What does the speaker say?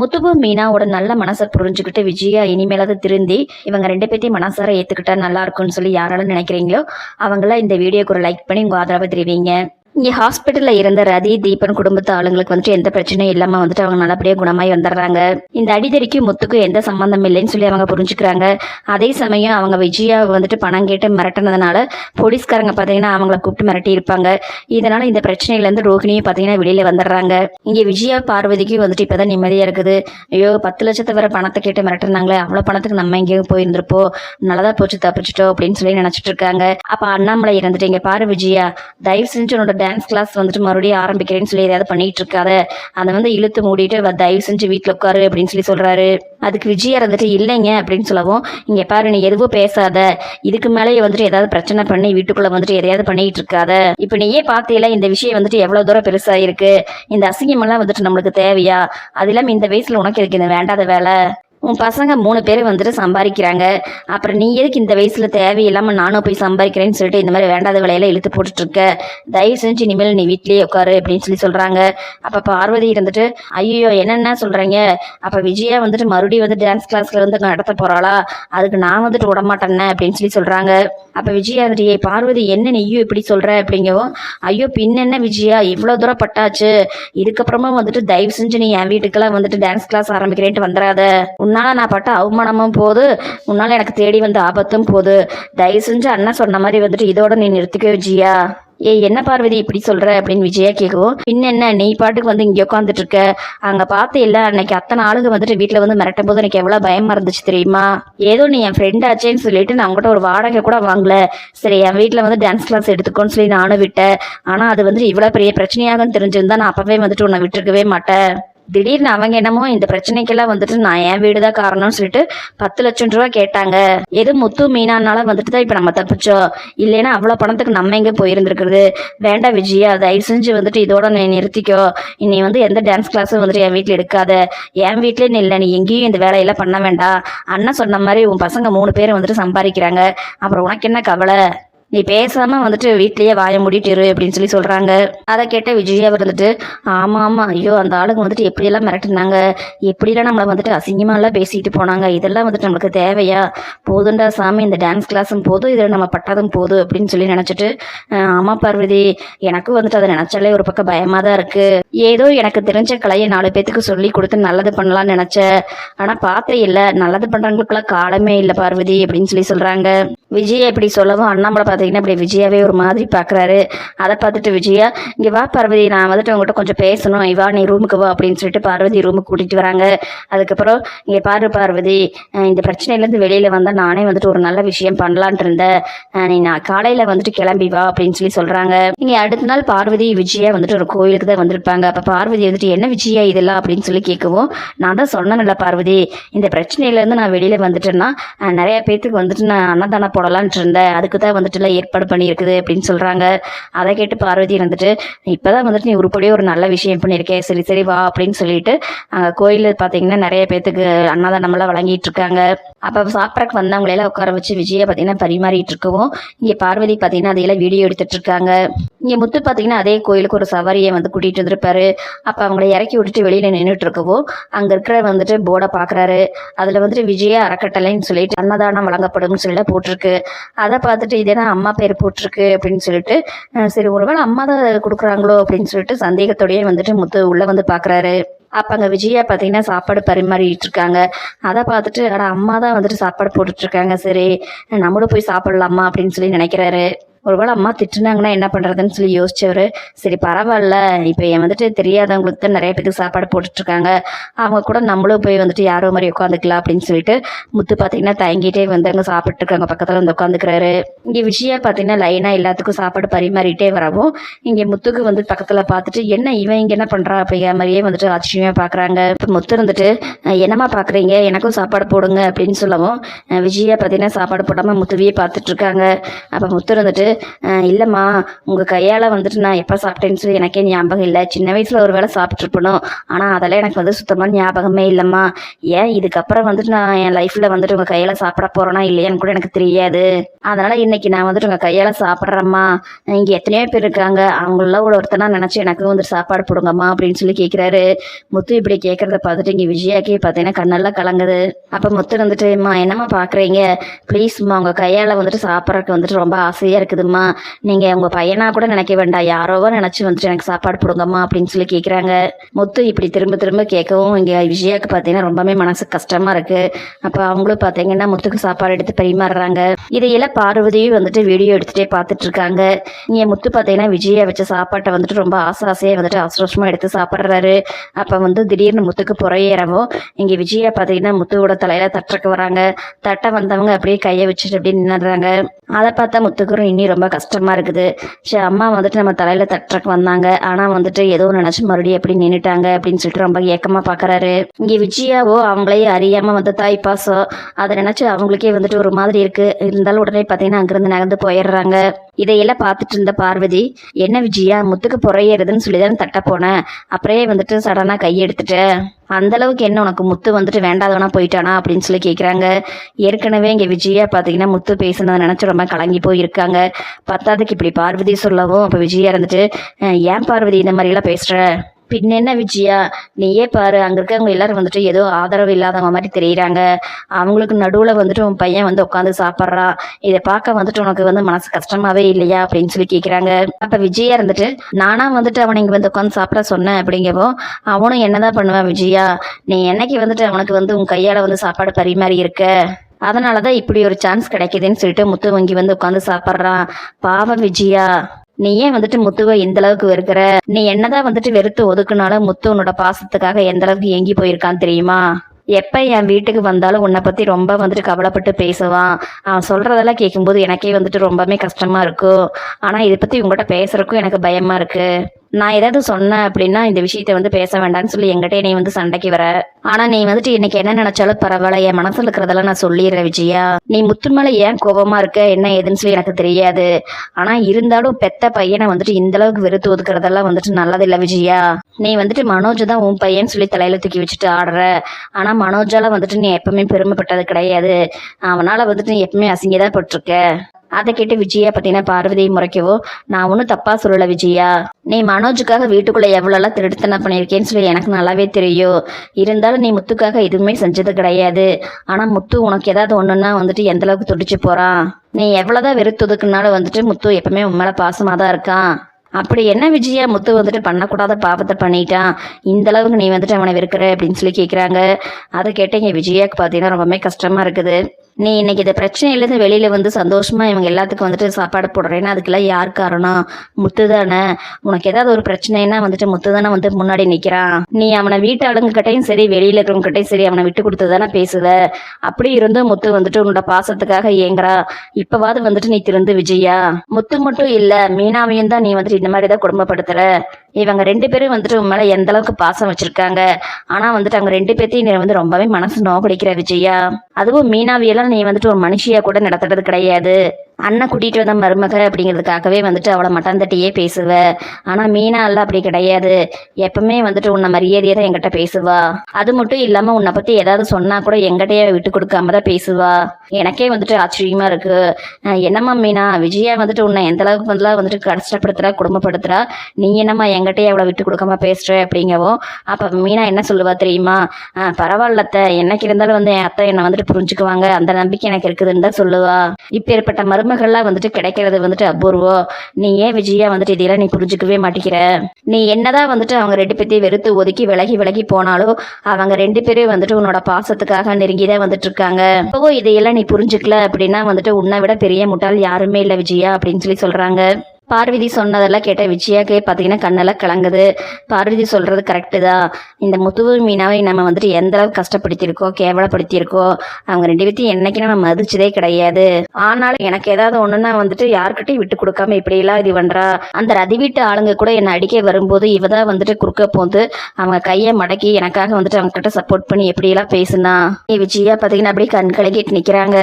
முத்துவும் மீனாவோட நல்ல மனசை புரிஞ்சுக்கிட்டு விஜயா இனிமேலாவது திருந்தி இவங்க ரெண்டு பேர்த்தையும் மனசார ஏற்றுக்கிட்டா நல்லா இருக்கும்னு சொல்லி யாராலும் நினைக்கிறீங்களோ அவங்கள இந்த வீடியோக்கு ஒரு லைக் பண்ணி உங்கள் ஆதரவை தெரிவிங்க. இங்கே ஹாஸ்பிட்டலில் இருந்த ரதி தீபன் குடும்பத்து ஆளுங்களுக்கு வந்துட்டு எந்த பிரச்சனையும் இல்லாமல் வந்துட்டு அவங்க நல்லபடியாக குணமாய் வந்துடுறாங்க. இந்த அடிதடிக்கும் முத்துக்கும் எந்த சம்மந்தம் இல்லைன்னு சொல்லி அவங்க புரிஞ்சுக்கிறாங்க. அதே சமயம் அவங்க விஜயா வந்துட்டு பணம் கேட்டு மிரட்டினதுனால போலீஸ்காரங்க பார்த்தீங்கன்னா அவங்கள கூப்பிட்டு மிரட்டி இருப்பாங்க. இதனால இந்த பிரச்சனையிலேருந்து ரோஹிணியும் பார்த்தீங்கன்னா வெளியில வந்துடுறாங்க. இங்கே விஜயா பார்வதிக்கு வந்துட்டு இப்போதான் நிம்மதியாக இருக்குது. ஐயோ பத்து லட்சத்தை வர பணத்தை கேட்டு மிரட்டுனாங்களே அவ்வளோ பணத்துக்கு நம்ம எங்கேயும் போயிருந்திருப்போம். நல்லதா போச்சு தப்பிச்சிட்டோம் அப்படின்னு சொல்லி நினச்சிட்டு இருக்காங்க. அப்போ அண்ணாமலை இருந்துட்டு இங்கே பாரு விஜயா தயவு செஞ்சு உன்னோட டான்ஸ் கிளாஸ் வந்துட்டு மறுபடியும் ஆரம்பிக்கிறேன்னு சொல்லி ஏதாவது பண்ணிட்டு இருக்காத அதை வந்து இழுத்து மூடிட்டு தயவு செஞ்சு வீட்டில் உட்காரு அப்படின்னு சொல்லி சொல்றாரு. அதுக்கு விஜயா இருந்துட்டு இல்லைங்க அப்படின்னு சொல்லவும் இங்கே பாரு நீ எதுவும் பேசாத. இதுக்கு மேலேயே வந்துட்டு ஏதாவது பிரச்சனை பண்ணி வீட்டுக்குள்ள வந்துட்டு எதையாவது பண்ணிட்டு இருக்காத இப்போ நீயே பார்த்தியில இந்த விஷயம் வந்துட்டு எவ்வளோ தூரம் பெருசா இருக்கு இந்த அசிங்கமெல்லாம் வந்துட்டு நம்மளுக்கு தேவையா? அது இல்லாமல் இந்த வயசுல உனக்கு இருக்கு இந்த வேண்டாத வேலை? உன் பசங்க மூணு பேர் வந்துட்டு சம்பாதிக்கிறாங்க. அப்புறம் நீ எதுக்கு இந்த வயசுல தேவையில்லாமல் நானும் போய் சம்பாதிக்கிறேன்னு சொல்லிட்டு இந்த மாதிரி வேண்டாத வேலையில இழுத்து போட்டுட்டு இருக்க தயவு செஞ்சு இனிமேல் நீ வீட்லயே உட்காரு அப்படின்னு சொல்லி சொல்றாங்க. அப்ப பார்வதி இருந்துட்டு ஐயோ என்னென்ன சொல்றீங்க? அப்ப விஜயா வந்துட்டு மறுபடியும் வந்து டான்ஸ் கிளாஸ்ல வந்து நடத்த போறாளா? அதுக்கு நான் வந்துட்டு விட மாட்டேன்னே அப்படின்னு சொல்லி சொல்றாங்க. அப்போ விஜயாதிரியை பார்வதி என்ன நீயும் இப்படி சொல்கிற அப்படிங்கவும் ஐயோ பின்னென்ன விஜயா இவ்வளோ தூரம் பட்டாச்சு. இதுக்கப்புறமா வந்துட்டு தயவு செஞ்சு நீ என் வீட்டுக்கெல்லாம் வந்துட்டு டான்ஸ் கிளாஸ் ஆரம்பிக்கிறேன்ட்டு வந்துடாத உன்னால நான் பட்ட அவமானமும் போது உன்னால எனக்கு தேடி வந்த ஆபத்தும் போது தயவு செஞ்சு அண்ணா சொன்ன மாதிரி வந்துட்டு இதோட நீ நிறுத்திக்க விஜயா. ஏய் என்ன பார்வதி இப்படி சொல்ற அப்படின்னு விஜயா கேட்கவும் பின்ன என்ன? நீ பாட்டுக்கு வந்து இங்கே உட்காந்துட்டு இருக்க. அங்க பார்த்து இல்ல அன்னைக்கு அத்தனை ஆளுங்க வந்துட்டு வீட்டுல வந்து மிரட்டும் போது எனக்கு எவ்வளவு பயமாக இருந்துச்சு தெரியுமா? ஏதோ நீ என் ஃப்ரெண்ட் ஆச்சேன்னு சொல்லிட்டு நான் அவங்ககிட்ட ஒரு வாடகை கூட வாங்கல. சரி என் வீட்டுல வந்து டான்ஸ் கிளாஸ் எடுத்துக்கோன்னு சொல்லி நானும் விட்டேன். ஆனா அது வந்துட்டு இவ்வளவு பெரிய பிரச்சனையாகும் தெரிஞ்சிருந்தா நான் அப்பவே வந்துட்டு உன்னை விட்டுருக்கவே மாட்டேன். திடீர்னு அவங்க என்னமோ இந்த பிரச்சனைக்கெல்லாம் வந்துட்டு நான் என் வீடு தான் காரணம்னு சொல்லிட்டு பத்து லட்சம் ரூபா கேட்டாங்க. எது முத்து மீனானால வந்துட்டு தான் இப்போ நம்ம தப்பிச்சோம். இல்லைன்னா அவ்வளோ பணத்துக்கு நம்ம எங்கே போயிருந்துருக்குறது? வேண்டாம் விஜயா தயவு செஞ்சு வந்துட்டு இதோட நீ நிறுத்திக்கோ. நீ வந்து எந்த டான்ஸ் கிளாஸும் வந்துட்டு என் வீட்டில் எடுக்காத. என் வீட்லேயே இல்லை நீ எங்கேயும் இந்த வேலையெல்லாம் பண்ண வேண்டாம். அண்ணன் சொன்ன மாதிரி உன் பசங்க மூணு பேர் வந்துட்டு சம்பாதிக்கிறாங்க. அப்புறம் உனக்கு என்ன கவலை? நீ பேசாம வந்துட்டு வீட்லயே வாய மூடிட்டு இரு அப்படின்னு சொல்லி சொல்றாங்க. அதை கேட்ட விஜயா வந்துட்டு ஆமா ஆமா ஐயோ அந்த ஆளுங்க வந்துட்டு எப்படியெல்லாம் மிரட்டுனாங்க? எப்படிலாம் நம்மளை வந்துட்டு அசிங்கமா எல்லாம் பேசிட்டு போனாங்க? இதெல்லாம் வந்துட்டு நம்மளுக்கு தேவையா? போதுண்டா சாமி இந்த டான்ஸ் கிளாஸும் போதும் இதில் நம்ம பட்டாதும் போதும் அப்படின்னு சொல்லி நினைச்சிட்டு ஆமாம் ஆமா பார்வதி எனக்கும் வந்துட்டு அதை நினைச்சாலே ஒரு பக்கம் பயமா தான் இருக்கு. ஏதோ எனக்கு தெரிஞ்ச கலையை நாலு பேத்துக்கு சொல்லி கொடுத்து நல்லது பண்ணலாம்னு நினைச்சேன். ஆனா பார்த்தே இல்ல. நல்லது பண்ணுறவங்களுக்குலாம் காலமே இல்லை பார்வதி அப்படின்னு சொல்லி சொல்றாங்க. விஜயா இப்படி சொல்லவும் அண்ணாமலை பார்த்தீங்கன்னா இப்படி விஜயாவே ஒரு மாதிரி பார்க்குறாரு. அதை பார்த்துட்டு விஜயா இங்கே வா பார்வதி நான் வந்துட்டு உங்கள்கிட்ட கொஞ்சம் பேசணும். இவா நீ ரூமுக்கு வா அப்படின்னு சொல்லிட்டு பார்வதி ரூமுக்கு கூட்டிகிட்டு வராங்க. அதுக்கப்புறம் இங்கே பாரு பார்வதி இந்த பிரச்சனையிலேருந்து வெளியில் வந்தால் நானே வந்துட்டு ஒரு நல்ல விஷயம் பண்ணலான்ட்டு இருந்தேன். நீ நான் காலையில் வந்துட்டு கிளம்பி வா அப்படின்னு சொல்லி சொல்கிறாங்க இங்கே அடுத்த நாள் பார்வதி விஜயா வந்துட்டு ஒரு கோயிலுக்கு தான் வந்திருப்பாங்க. அப்போ பார்வதி வந்துட்டு என்ன விஜயா இதெல்லாம்? அப்படின்னு சொல்லி கேட்கவும் நான் தான் சொன்னேன்ல பார்வதி இந்த பிரச்சனையிலேருந்து நான் வெளியில் வந்துட்டேன்னா நிறையா நிறைய பேத்துக்கு வந்துட்டு நான் அன்னதானம் போடலான்ட்டு இருந்தேன் அதுக்கு தான் வந்துட்டு எல்லாம் ஏற்பாடு பண்ணியிருக்குது அப்படின்னு சொல்கிறாங்க அதை கேட்டு பார்வதி வந்துட்டு இப்போதான் வந்துட்டு நீ உருப்படியே ஒரு நல்ல விஷயம் பண்ணியிருக்கேன் சரி சரி வா அப்படின்னு சொல்லிட்டு அங்கே கோயில் பார்த்தீங்கன்னா நிறைய பேத்துக்கு அன்னதானமெல்லாம் வழங்கிட்டு இருக்காங்க. அப்போ சாப்பிட்றக்கு வந்தவங்களையெல்லாம் உட்கார வச்சு விஜயை பார்த்தீங்கன்னா பரிமாறிட்டு இருக்கவும் இங்கே பார்வதி பார்த்தீங்கன்னா அதையெல்லாம் வீடியோ எடுத்துட்டு இருக்காங்க. இங்கே முத்து பார்த்தீங்கன்னா அதே கோயிலுக்கு ஒரு சவாரியை வந்து கூட்டிகிட்டு வந்திருப்பாரு. அப்போ அவங்கள இறக்கி விட்டுட்டு வெளியில் நின்றுட்டு இருக்கவும் அங்கே இருக்கிற வந்துட்டு போர்டை பார்க்குறாரு அதில் வந்துட்டு விஜயா அறக்கட்டளைன்னு சொல்லிட்டு அன்னதானம் வழங்கப்படும்னு சொல்லி போட்டிருக்கு. அதை பார்த்துட்டு இதே என்ன அம்மா பேர் போட்டிருக்கு அப்படின்னு சொல்லிட்டு சரி ஒருவேளை அம்மா தான் கொடுக்குறாங்களோ அப்படின்னு சொல்லிட்டு சந்தேகத்தோடயே வந்துட்டு முத்து உள்ளே வந்து பார்க்குறாரு அப்போ அங்கே விஜயா பார்த்தீங்கன்னா சாப்பாடு பரிமாறிட்டு இருக்காங்க. அதை பார்த்துட்டு அட அம்மா தான் வந்துட்டு சாப்பாடு போட்டுட்டு இருக்காங்க. சரி நம்மளும் போய் சாப்பிடலாமா அப்படின்னு சொல்லி நினைக்கிறாரு. ஒருவேளை அம்மா திட்டுனாங்கன்னா என்ன பண்ணுறதுன்னு சொல்லி யோசிச்சவர். சரி பரவாயில்ல. இப்போ என் வந்துட்டு தெரியாதவங்களுக்கு தான் நிறைய பேருக்கு சாப்பாடு போட்டுட்ருக்காங்க. அவங்க கூட நம்மளும் போய் வந்துட்டு யாரோ மாதிரி உட்காந்துக்கலாம் அப்படின்னு சொல்லிட்டு முத்து பார்த்தீங்கன்னா தயங்கிட்டே வந்து அங்கே சாப்பிட்டுருக்காங்க பக்கத்தில் வந்து உட்காந்துக்கிறாரு. இங்கே விஷயா பார்த்தீங்கன்னா லைனாக எல்லாத்துக்கும் சாப்பாடு பரிமாறிட்டே வரவும் இங்கே முத்துக்கு வந்து பக்கத்தில் பார்த்துட்டு என்ன இவன் இங்கே என்ன பண்ணுறா அப்படிங்கிற மாதிரியே வந்துட்டு ஆச்சரியமாக பார்க்குறாங்க இப்போ முத்து இருந்துட்டு என்னம்மா பார்க்குறீங்க எனக்கும் சாப்பாடு போடுங்க. அப்படின்னு சொல்லவும் விஜயா பார்த்தீங்கன்னா சாப்பாடு போடாமல் முத்துவையே பார்த்துட்ருக்காங்க அப்போ முத்து இருந்துட்டு இல்லைம்மா உங்கள் கையால் வந்துட்டு நான் எப்போ சாப்பிட்டேன்னு சொல்லி எனக்கே ஞாபகம் இல்லை. சின்ன வயசில் ஒரு வேளை சாப்பிட்ருப்பணும் ஆனால் அதெல்லாம் எனக்கு வந்து சுத்தமாக ஞாபகமே இல்லைம்மா. ஏன் இதுக்கப்புறம் வந்துட்டு நான் என் லைஃப்பில் வந்துட்டு உங்கள் கையால் சாப்பிட போகிறேனா இல்லையான்னு கூட எனக்கு தெரியாது. அதனால் இன்னைக்கு நான் வந்துட்டு உங்கள் கையால் சாப்பிட்றேம்மா. இங்கே எத்தனையோ பேர் இருக்காங்க. அவங்கள ஒரு ஒருத்தனா நினச்சி எனக்கு வந்துட்டு சாப்பாடு போடுங்கம்மா அப்படின்னு சொல்லி கேட்குறாரு முத்து இப்படி கேட்குறத பார்த்துட்டு இங்கே விஜயாக்கே பார்த்தீங்கன்னா கண்ணெல்லாம் கலங்குது. அப்போ முத்து வந்துட்டு அம்மா என்னம்மா பார்க்குறீங்க ப்ளீஸ்மா உங்கள் கையால் வந்துட்டு சாப்பிட்றதுக்கு வந்துட்டு ரொம்ப ஆசையாக இருக்குது. இருக்குதும்மா நீங்கள் உங்கள் பையனா கூட நினைக்க வேண்டாம். யாரோவோ நினச்சி வந்துட்டு எனக்கு சாப்பாடு போடுங்கம்மா அப்படின்னு சொல்லி கேட்குறாங்க முத்து இப்படி திரும்ப திரும்ப கேட்கவும் இங்கே விஜயாவுக்கு பார்த்தீங்கன்னா ரொம்பவே மனசு கஷ்டமாக இருக்குது அப்போ அவங்களும் பார்த்தீங்கன்னா முத்துக்கு சாப்பாடு எடுத்து பரிமாறுறாங்க. இதையெல்லாம் பார்வதியும் வந்துட்டு வீடியோ எடுத்துகிட்டே பார்த்துட்டு இருக்காங்க. இங்கே முத்து பார்த்தீங்கன்னா விஜயா வச்ச சாப்பாட்டை வந்துட்டு ரொம்ப ஆசை ஆசையாக வந்துட்டு அவசரமாக எடுத்து சாப்பிட்றாரு. அப்போ வந்து திடீர்னு முத்துக்கு புறையேறவும் இங்கே விஜயா பார்த்தீங்கன்னா முத்துவோட தலையில் தட்டுறக்கு வராங்க. தட்ட வந்தவங்க அப்படியே கையை வச்சுட்டு அப்படியே நின்னுடுறாங்க. அதை பார்த்தா முத்துக்குரும் இன்னி ரொம்ப கஷ்டமாக இருக்குது. சரி அம்மா வந்துட்டு நம்ம தலையில் தட்டுறக்கு வந்தாங்க. ஆனால் வந்துட்டு ஏதோ நினச்சி மறுபடியும் எப்படி நின்றுட்டாங்க அப்படின்னு சொல்லிட்டு ரொம்ப ஏக்கமாக பார்க்குறாரு இங்கே விஜயாவோ அவங்களையே அறியாமல் வந்து தாய் பாசம். அதை நினச்சி அவங்களுக்கே வந்துட்டு ஒரு மாதிரி இருக்குது இருந்தாலும் உடனே பார்த்தீங்கன்னா அங்கேருந்து நகர்ந்து போயிடுறாங்க. இதையெல்லாம் பார்த்துட்டு இருந்த பார்வதி என்ன விஜயா முத்துக்கு புறையறதுன்னு சொல்லி தான் தட்ட போனேன் அப்படியே வந்துட்டு சடனாக கையெடுத்துட்டேன் அந்த அளவுக்கு என்ன உனக்கு முத்து வந்துட்டு வேண்டாதவனா போயிட்டானா? அப்படின்னு சொல்லி கேட்குறாங்க ஏற்கனவே இங்கே விஜயா பார்த்தீங்கன்னா முத்து பேசுனதை நினச்சி ரொம்ப கலங்கி போயிருக்காங்க. பத்தாவதுக்கு இப்படி பார்வதி சொல்லவும் அப்போ விஜயா இருந்துட்டு ஏன் பார்வதி இந்த மாதிரிலாம் பேசுகிற பின்ன என்ன விஜயா? நீயே பாரு அங்கே இருக்கவங்க எல்லாரும் வந்துட்டு ஏதோ ஆதரவு இல்லாதவங்க மாதிரி தெரியுறாங்க. அவங்களுக்கு நடுவில் வந்துட்டு உன் பையன் வந்து உட்காந்து சாப்பிட்றான் இதை பார்க்க வந்துட்டு உனக்கு வந்து மனசு கஷ்டமாவே இல்லையா? அப்படின்னு சொல்லி கேட்குறாங்க அப்போ விஜயா இருந்துட்டு நானா வந்துட்டு அவனை இங்கே வந்து உட்காந்து சாப்பிட சொன்னேன் அப்படிங்கப்போ அவனும் என்னதான் பண்ணுவான் விஜயா? நீ என்னைக்கு வந்துட்டு அவனுக்கு வந்து உன் கையால் வந்து சாப்பாடு பரிமாறி இருக்க? அதனால தான் இப்படி ஒரு சான்ஸ் கிடைக்குதுன்னு சொல்லிட்டு முத்து வங்கி வந்து உட்காந்து சாப்பிட்றான் பாவம் விஜயா. நீ ஏன் வந்துட்டு முத்துவை இந்த அளவுக்கு வெறுக்கிற? நீ என்னதான் வந்துட்டு வெறுத்து ஒதுக்குனாலும் முத்து உன்னோட பாசத்துக்காக எந்த அளவுக்கு ஏங்கி போயிருக்கான்னு தெரியுமா? எப்ப என் வீட்டுக்கு வந்தாலும் உன்னை பத்தி ரொம்ப வந்துட்டு கவலைப்பட்டு பேசுவான். அவன் சொல்றதெல்லாம் கேட்கும்போது எனக்கே வந்துட்டு ரொம்பவே கஷ்டமா இருக்கும். ஆனா இதை பத்தி உங்கள்கிட்ட பேசுறதுக்கும் எனக்கு பயமா இருக்கு. நான் ஏதாவது சொன்னேன் அப்படின்னா இந்த விஷயத்த வந்து பேச வேண்டாம்னு சொல்லி என்கிட்ட நீ வந்து சண்டைக்கு வர. ஆனா நீ வந்துட்டு இன்னைக்கு என்ன நினைச்சாலும் பரவாயில்ல. என் மனசுல இருக்கிறதெல்லாம் நான் சொல்லிடுறேன் விஜயா. நீ முத்து மேல ஏன் கோபமா இருக்க? என்ன ஏதுன்னு சொல்லி எனக்கு தெரியாது. ஆனா இருந்தாலும் பெத்த பையனை வந்துட்டு இந்த அளவுக்கு வெறுத்து ஒதுக்குறதெல்லாம் வந்துட்டு நல்லதில்ல விஜயா. நீ வந்துட்டு மனோஜ் தான் உன் பையன் சொல்லி தலையில தூக்கி வச்சுட்டு ஆடுற. ஆனா மனோஜால வந்துட்டு நீ எப்பவுமே பெருமைப்பட்டது கிடையாது. அவனால வந்துட்டு நீ எப்பவுமே அசிங்கதான் பட்டிருக்க. அதை கேட்டு விஜயா பார்த்தீங்கன்னா பார்வதியை முறைக்கவோ நான் ஒன்றும் தப்பா சொல்லல விஜயா. நீ மனோஜுக்காக வீட்டுக்குள்ள எவ்வளோலாம் திருடுத்தனம் பண்ணியிருக்கேன்னு சொல்லி எனக்கு நல்லாவே தெரியும். இருந்தாலும் நீ முத்துக்காக எதுவுமே செஞ்சது கிடையாது. ஆனால் முத்து உனக்கு ஏதாவது ஒன்றுன்னா வந்துட்டு எந்த அளவுக்கு துடிச்சு போறான்? நீ எவ்வளோதான் வெறுத்துதுக்குனாலும் வந்துட்டு முத்து எப்பவுமே உன் மேலே பாசமாக தான் இருக்கான். அப்படி என்ன விஜயா முத்து வந்துட்டு பண்ணக்கூடாத பாவத்தை பண்ணிட்டான்? இந்த அளவுக்கு நீ வந்துட்டு அவனை வெறுக்கிற? அப்படின்னு சொல்லி கேட்குறாங்க அதை கேட்டு இங்கே விஜயாக்கு பார்த்தீங்கன்னா ரொம்பவே கஷ்டமா இருக்குது. நீ இன்னைக்கு இந்த பிரச்சனையிலேருந்து வெளியில வந்து சந்தோஷமா இவங்க எல்லாத்துக்கும் வந்துட்டு சாப்பாடு போடுறேன்னா அதுக்கெல்லாம் யார் காரணம்? முத்து தானே. உனக்கு ஏதாவது ஒரு பிரச்சனைனா வந்துட்டு முத்து தானே வந்து முன்னாடி நிற்கிறான் நீ அவனை வீட்டு ஆளுங்ககிட்டையும் சரி வெளியில இருக்கிறவங்க கிட்டையும் சரி அவனை விட்டு கொடுத்து தானே பேசுவ. அப்படி இருந்தும் முத்து வந்துட்டு உன்னோட பாசத்துக்காக ஏங்குறா இப்பவாது வந்துட்டு நீ திருந்து விஜயா முத்து மட்டும் இல்ல மீனாவையும் தான் நீ வந்துட்டு இந்த மாதிரி தான் குடும்பப்படுத்துற. இவங்க ரெண்டு பேரும் வந்துட்டு உன் மேலே எந்த அளவுக்கு பாசம் வச்சிருக்காங்க? ஆனால் வந்துட்டு அவங்க ரெண்டு பேர்த்தையும் நீ வந்து ரொம்பவே மனசு நோக்கடிக்கிற விஜயா. அதுவும் மீனாவியெல்லாம் நீ வந்துட்டு ஒரு மனுஷியா கூட நடத்துறது கிடையாது. அண்ணன் கூட்டிகிட்டு வந்த மருமக அப்படிங்கிறதுக்காகவே வந்துட்டு அவளை மட்டன் தட்டியே பேசுவ. ஆனால் மீனா எல்லாம் அப்படி கிடையாது. எப்பவுமே வந்துட்டு உன்னை மரியாதையா தான் எங்கிட்ட பேசுவா. அது மட்டும் இல்லாமல் உன்னை பற்றி ஏதாவது சொன்னால் கூட எங்கிட்டயே விட்டு கொடுக்காம தான் பேசுவா. எனக்கே வந்துட்டு ஆச்சரியமாக இருக்கு. என்னம்மா மீனா விஜயா வந்துட்டு உன்னை எந்த அளவுக்கு வந்து வந்துட்டு கஷ்டப்படுத்துறா குடும்பப்படுத்துறா? நீ என்னம்மா என்கிட்டயே அவளை விட்டு கொடுக்காம பேசுற அப்படிங்கவும் அப்போ மீனா என்ன சொல்லுவா தெரியுமா? பரவாயில்ல அத்தை. என்னைக்கு இருந்தாலும் வந்து என் அத்தை என்னை வந்துட்டு புரிஞ்சுக்குவாங்க. அந்த நம்பிக்கை எனக்கு இருக்குதுன்னு தான் சொல்லுவா. இப்பேற்பட்ட மருமகள்லாம் வந்துட்டு கிடைக்கிறது வந்துட்டு அபூர்வம். நீ ஏன் விஜயா வந்துட்டு இதெல்லாம் நீ புரிஞ்சுக்கவே மாட்டேங்கிற? நீ என்னதான் வந்துட்டு அவங்க ரெண்டு பேர்த்தையும் வெறுத்து ஒதுக்கி விலகி விலகி போனாலும் அவங்க ரெண்டு பேரும் வந்துட்டு உன்னோட பாசத்துக்காக நெருங்கிதான் வந்துட்டு இருக்காங்க. இப்போ இதையெல்லாம் நீ புரிஞ்சுக்கல அப்படின்னா வந்துட்டு உன்னை விட பெரிய முட்டாள் யாருமே இல்லை விஜயா அப்படின்னு சொல்லி சொல்றாங்க. பார்வதி சொன்னதெல்லாம் கேட்ட விஜயாக்கே பார்த்தீங்கன்னா கண்ணெல்லாம் கலங்குது. பார்வதி சொல்றது கரெக்டு தான். இந்த முத்துவு மீனாவை நம்ம வந்துட்டு எந்த அளவுக்கு கஷ்டப்படுத்தியிருக்கோம் கேவலப்படுத்தியிருக்கோம் அவங்க ரெண்டு பேர்த்தையும் என்னைக்கு நம்ம மதிச்சதே கிடையாது. ஆனாலும் எனக்கு ஏதாவது ஒண்ணுன்னா வந்துட்டு யாருக்கிட்டையும் விட்டு கொடுக்காம இப்படியெல்லாம் இது பண்றா. அந்த ரதி வீட்டு ஆளுங்க கூட என்னை அடிக்க வரும்போது இவ தான் வந்துட்டு குறுக்க போந்து அவங்க கையை மடக்கி எனக்காக வந்துட்டு அவங்க கிட்ட சப்போர்ட் பண்ணி எப்படியெல்லாம் பேசுனா. விஜயா பார்த்தீங்கன்னா அப்படியே கண் கலக்கிட்டு நிக்கிறாங்க.